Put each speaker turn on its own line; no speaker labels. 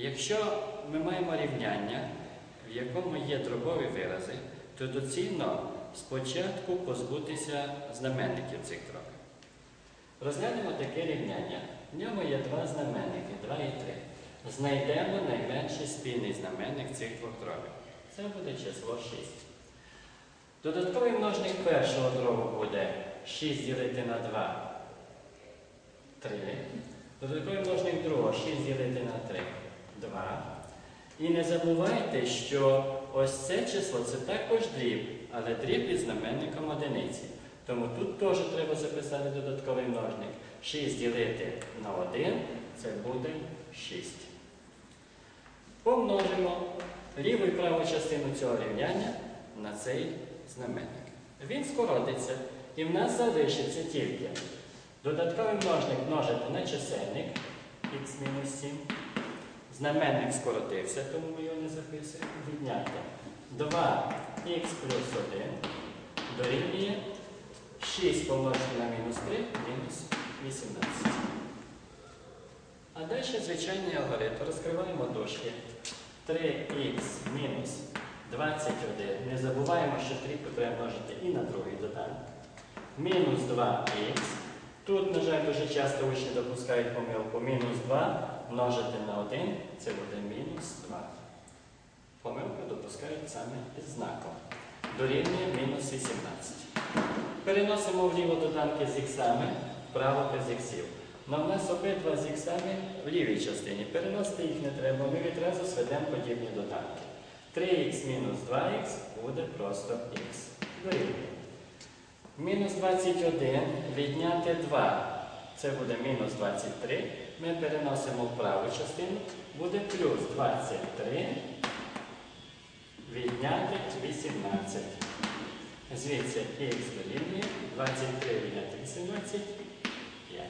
Якщо ми маємо рівняння, в якому є дробові вирази, то доцільно спочатку позбутися знаменників цих дробів. Розглянемо таке рівняння. В ньому є два знаменники 2 і 3. Знайдемо найменший спільний знаменник цих двох дробів. Це буде число 6. Додатковий множник першого дробу буде 6 ділити на 2 3. Додатковий множник другого 6 ділити на 3 2. І не забувайте, що ось це число це також дріб, але дріб із знаменником одиниці. Тому тут теж треба записати додатковий множник. 6 ділити на 1 це буде 6. Помножимо ліву і праву частину цього рівняння на цей знаменник. Він скоротиться, і в нас залишиться тільки додатковий множник множити на чисельник х-7. Знаменник скоротився, тому ми його не записуємо. Відняти 2х плюс 1 дорівнює 6 помножити на мінус 3 мінус 18. А далі звичайний алгоритм. Розкриваємо дужки. 3х мінус 21. Не забуваємо, що 3 треба множити і на другий доданок. Мінус 2х. Тут, на жаль, дуже часто учні допускають помилку. Мінус 2 множити на 1 це буде мінус 2. Помилку допускають саме із знаком. Дорівнює мінус 18. Переносимо вліво доданки з іксами, вправо без іксів. Но в нас обидва з іксами в лівій частині. Переносити їх не треба, ми відразу сведемо подібні доданки. 3х мінус 2х буде просто х. Дорівнює. Мінус 21 відняти 2. Це буде мінус 23. Ми переносимо в праву частину. Буде плюс 23 відняти 18. Звідси х дорівнює 23 відняти 18 5.